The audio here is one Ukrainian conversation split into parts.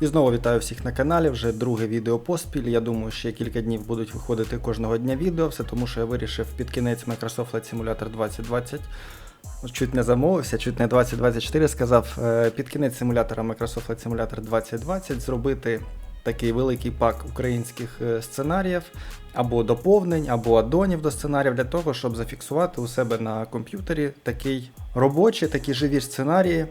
І знову вітаю всіх на каналі. Вже друге відео поспіль. Я думаю, ще кілька днів будуть виходити кожного дня відео. Все тому, що я вирішив під кінець Microsoft Flight Simulator 2020. Чуть не замовився, чуть не 2024 сказав. е, Під кінець симулятора Microsoft Flight Simulator 2020 зробити такий великий пак українських е, сценаріїв, або доповнень, або аддонів до сценаріїв для того, щоб зафіксувати у себе на комп'ютері такий робочий, такі живі сценарії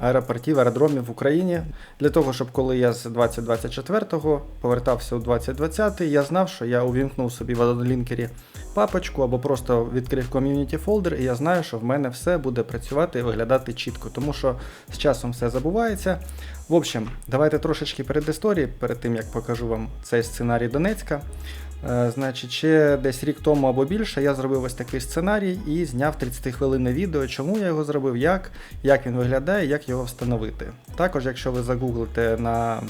аеропортів, аеродромів в Україні. Для того, щоб коли я з 2024-го повертався у 2020, я знав, що я увімкнув собі в адонлінкері папочку або просто відкрив ком'юніті фолдер, і я знаю, що в мене все буде працювати і виглядати чітко, тому що з часом все забувається. В общем, давайте трошечки перед історії, перед тим як покажу вам цей сценарій Донецька. Е, Значить, ще десь рік тому або більше я зробив ось такий сценарій і зняв 30 хвилинне відео, чому я його зробив, як, як він виглядає, як його встановити. Також, якщо ви загуглите на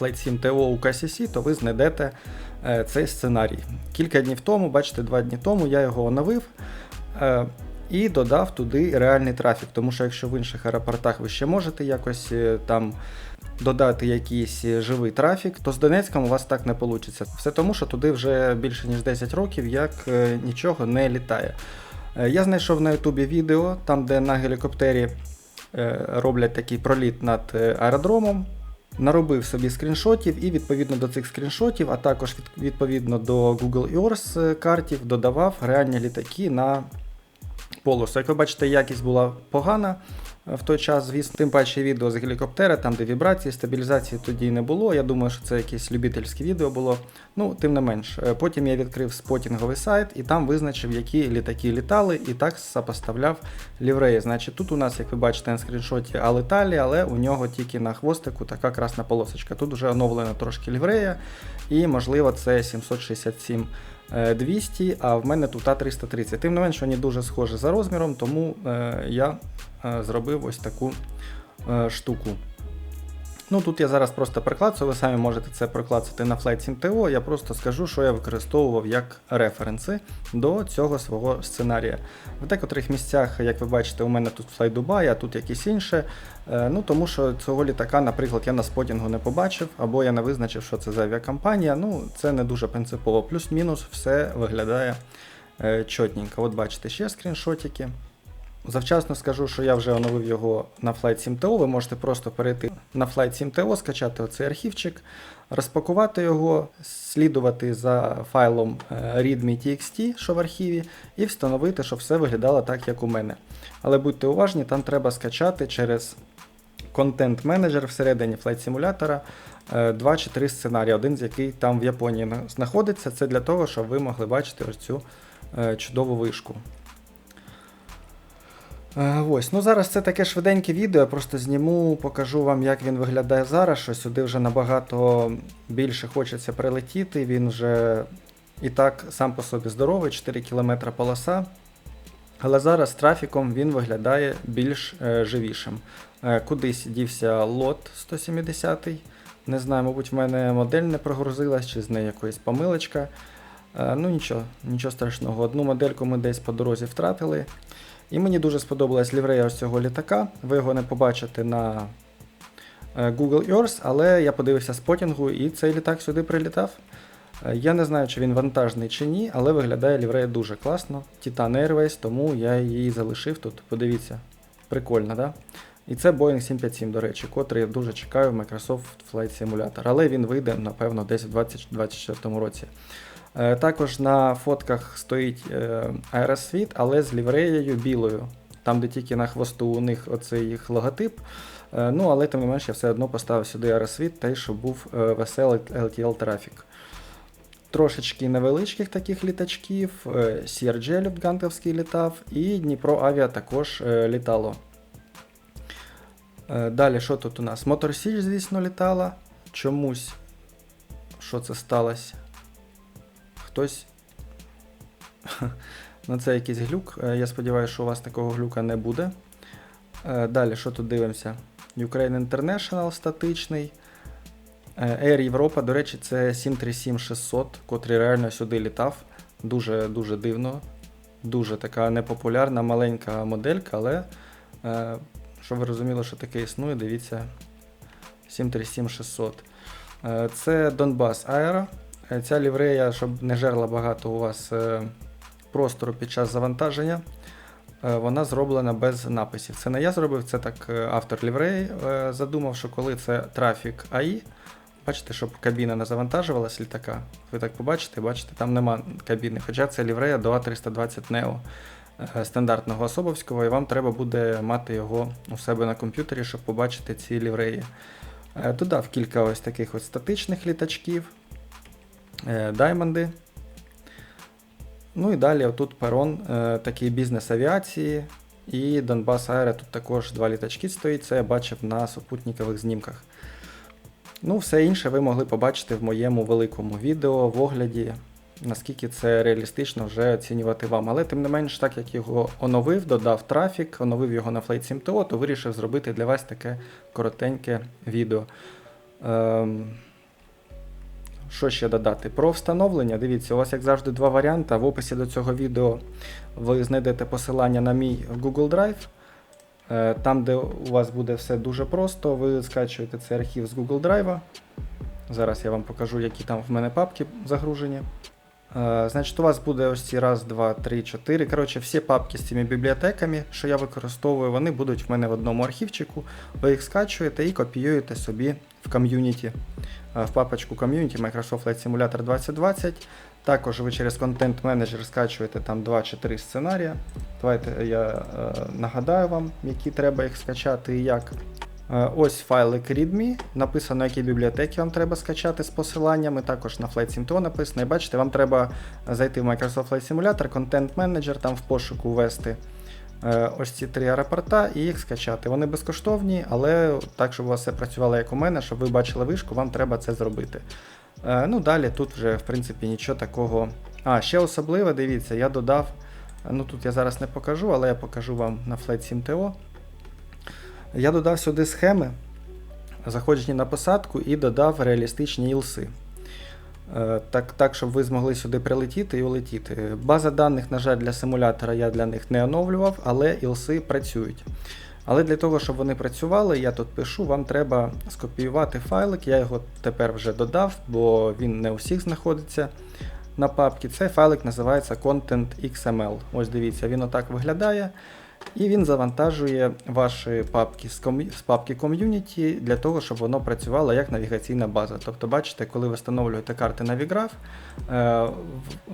Flight 7 TO у KCC, то ви знайдете е, цей сценарій. Кілька днів тому, бачите, два дні тому я його оновив. Е, і додав туди реальний трафік, тому що якщо в інших аеропортах ви ще можете якось там додати якийсь е, живий трафік, то з Донецьком у вас так не вийде. Все тому, що туди вже більше ніж 10 років як е, нічого не літає. Е, Я знайшов на Ютубі відео, там де на гелікоптері роблять такий проліт над аеродромом. Наробив собі скріншотів і відповідно до цих скріншотів, а також відповідно до Google Earth картів додавав реальні літаки на полосу. Як ви бачите, якість була погана в той час, звісно, тим паче відео з гелікоптера, там де вібрації, стабілізації тоді не було. Я думаю, що це якесь любительське відео було. Ну, тим не менш. Е, Потім я відкрив спотінговий сайт і там визначив, які літаки літали, і так сопоставляв лівреї. Значить, тут у нас, як ви бачите на скріншоті, Алеталі, але у нього тільки на хвостику така красна полосочка. Тут вже оновлена трошки ліврея, і можливо це 767 е, 200, а в мене тут А330. Тим не менш, вони дуже схожі за розміром, тому е, я е, зробив ось таку е, штуку. Ну тут я зараз просто приклацаю, ви самі можете це приклацати на Flight Sim Я просто скажу, що я використовував як референси до цього свого сценарія. В декотрих місцях, як ви бачите, у мене тут Flight Dubai, а тут якісь інше. Ну тому що цього літака, наприклад, я на спотінгу не побачив, або я не визначив, що це за авіакомпанія. Ну, це не дуже принципово. Плюс-мінус все виглядає е, чотненько. От бачите, ще скріншотики. Завчасно скажу, що я вже оновив його на Flight 7 TO. Ви можете просто перейти на Flight 7 TO, скачати оцей архівчик, розпакувати його, слідувати за файлом е, readme.txt, що в архіві, і встановити, щоб все виглядало так, як у мене. Але будьте уважні, там треба скачати через контент-менеджер всередині Flight симулятора е, два чи три сценарії, один з який там в Японії знаходиться. Це для того, щоб ви могли бачити ось цю е, чудову вишку. Е, Ось, ну зараз це таке швиденьке відео, я просто зніму, покажу вам, як він виглядає зараз, що сюди вже набагато більше хочеться прилетіти. Він вже і так сам по собі здоровий, 4 км полоса. Але зараз трафіком він виглядає більш е, живішим. Е, кудись дівся лот 170 Не знаю, мабуть, в мене модель не прогрузилась, чи з неї якоїсь помилочка. Е, ну нічого, нічого страшного. Одну модельку ми десь по дорозі втратили. І мені дуже сподобалась ліврея ось цього літака. Ви його не побачите на е, Google Earth, але я подивився спотінгу і цей літак сюди прилітав. Е, Я не знаю, чи він вантажний чи ні, але виглядає ліврея дуже класно. Titan Airways, тому я її залишив тут. Подивіться, прикольно, да? І це Boeing 757, до речі, котрий я дуже чекаю в Microsoft Flight Simulator. Але він вийде, напевно, десь у 2024 році. Е, Також на фотках стоїть е, аеросвіт, але з лівреєю білою. Там, де тільки на хвосту у них оцей їх логотип. Е, Ну, але тим не менш я все одно поставив сюди аеросвіт, той, щоб був веселий LTL трафік. Трошечки невеличких таких літачків. CRJ Люфтгантовський літав, і Дніпро Авіа також літало. Далі, що тут у нас? Мотор Січ, звісно, літала. Чомусь. Що це сталося? Хтось. Ну, це якийсь глюк. Е, Я сподіваюся, що у вас такого глюка не буде. Е, Далі, що тут дивимося? Ukraine International статичний. Е, Air Європа, до речі, це 737-600, котрий реально сюди літав. Дуже дуже дивно. Дуже така непопулярна, маленька моделька, але щоб ви розуміли, що таке існує, дивіться 737600. Е, Це Donbass Aero. Е, Ця ліврея, щоб не жерла багато у вас е, простору під час завантаження. е, Вона зроблена без написів. Це не я зробив, це так автор лівреї задумав, що коли це трафік АІ, бачите, щоб кабіна не завантажувалась літака. Ви так побачите, бачите, там нема кабіни. Хоча це ліврея до А320 Neo стандартного особовського, і вам треба буде мати його у себе на комп'ютері, щоб побачити ці лівреї. Додав кілька ось таких ось статичних літачків, даймонди. Ну і далі отут перон е, такий бізнес авіації. І Донбас Аеро тут також два літачки стоїть, це я бачив на супутникових знімках. Ну, все інше ви могли побачити в моєму великому відео в огляді, наскільки це реалістично вже оцінювати вам. Але тим не менш, так як його оновив, додав трафік, оновив його на Flight Sim TO, то вирішив зробити для вас таке коротеньке відео. Ем... Що ще додати? Про встановлення. Дивіться, у вас, як завжди, два варіанти. В описі до цього відео ви знайдете посилання на мій Google Drive. Е, Там, де у вас буде все дуже просто, ви скачуєте цей архів з Google Drive. Зараз я вам покажу, які там в мене папки загружені. Е, Значить, у вас буде ось ці раз, два, три, чотири. Коротше, всі папки з цими бібліотеками, що я використовую, вони будуть в мене в одному архівчику. Ви їх скачуєте і копіюєте собі в ком'юніті. Е, В папочку ком'юніті Microsoft Flight Simulator 2020. Також ви через контент менеджер скачуєте там 2 чи 3 сценарія. Давайте я е, нагадаю вам, які треба їх скачати і як. Е, ось файлик README, написано, які бібліотеки вам треба скачати з посиланнями. Також на Flight Sim TO написано. І бачите, вам треба зайти в Microsoft Flight Simulator, контент менеджер, там в пошуку ввести ось ці три аеропорта і їх скачати. Вони безкоштовні, але так, щоб у вас все працювало як у мене, щоб ви бачили вишку, вам треба це зробити. Е, Ну, далі тут вже, в принципі, нічого такого. А, ще особливе, дивіться, я додав. Ну тут я зараз не покажу, але я покажу вам на Flight Sim TO. Я додав сюди схеми заходження на посадку і додав реалістичні ілси. Е, Так, так, щоб ви змогли сюди прилетіти і улетіти. База даних, на жаль, для симулятора я для них не оновлював, але ілси працюють. Але для того, щоб вони працювали, я тут пишу, вам треба скопіювати файлик. Я його тепер вже додав, бо він не у всіх знаходиться на папці. Цей файлик називається Content.xml. Ось дивіться, він отак виглядає. І він завантажує ваші папки з, ком'ю- з папки Community для того, щоб воно працювало як навігаційна база. Тобто, бачите, коли ви встановлюєте карти Navigraph, е,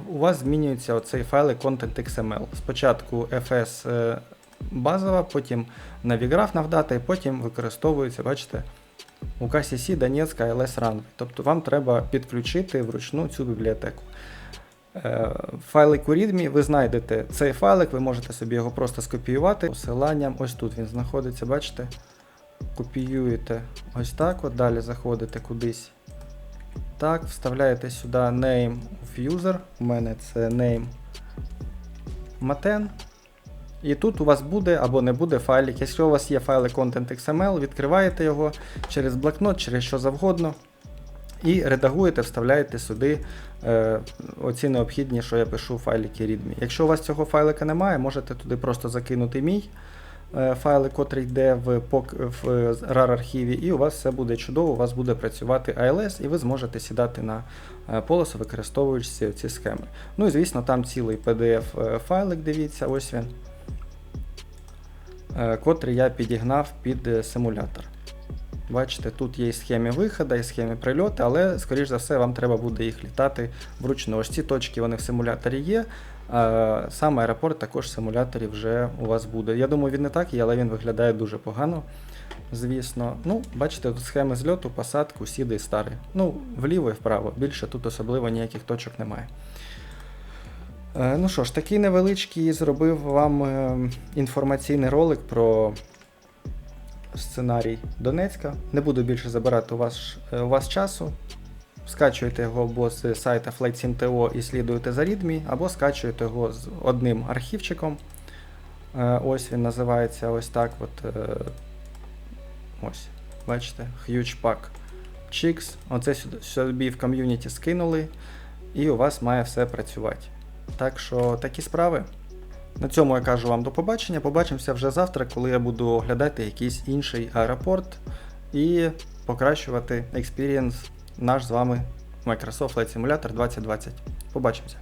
у вас змінюється оцей файлик Content.xml. Спочатку FS е, базова, потім Navigraph навдата, і потім використовується, бачите, у KCC Донецька LS Runway. Тобто вам треба підключити вручну цю бібліотеку. Е, Файлик у README, ви знайдете цей файлик, ви можете собі його просто скопіювати посиланням. Ось тут він знаходиться, бачите? Копіюєте ось так, от далі заходите кудись. Так, вставляєте сюди name of user. У мене це name Maten. І тут у вас буде або не буде файлик. Якщо у вас є файлик Content.xml, відкриваєте його через блокнот, через що завгодно. І редагуєте, вставляєте сюди е, оці необхідні, що я пишу файлики README. Якщо у вас цього файлика немає, можете туди просто закинути мій е, файлик, котрий йде в, в RAR архіві, і у вас все буде чудово, у вас буде працювати ALS, і ви зможете сідати на е, полосу, використовуючи ці схеми. Ну і звісно, там цілий PDF е, дивіться, ось він, е, котрий я підігнав під е, симулятор. Бачите, тут є схеми виходу, і схеми прильоту, але, скоріш за все, вам треба буде їх літати вручну. Ось ці точки вони в симуляторі є. Сам аеропорт також в симуляторі вже у вас буде. Я думаю, він не так є, але він виглядає дуже погано. Звісно. Ну, бачите, тут схеми зльоту, посадку, сіди і старий. Ну, вліво і вправо. Більше тут особливо ніяких точок немає. Е, Ну що ж, такий невеличкий зробив вам е, інформаційний ролик про сценарій Донецька. Не буду більше забирати у вас, е, у вас часу. Скачуєте його або з сайта FlightSim.to і слідуєте за README, або скачуєте його з одним архівчиком. Е, Ось він називається ось так. От, е, ось, бачите, Huge Pack Chicks. Оце собі в ком'юніті скинули, і у вас має все працювати. Так що такі справи. На цьому я кажу вам до побачення. Побачимося вже завтра, коли я буду оглядати якийсь інший аеропорт. І покращувати експірієнс наш з вами Microsoft Flight Simulator 2020. Побачимося!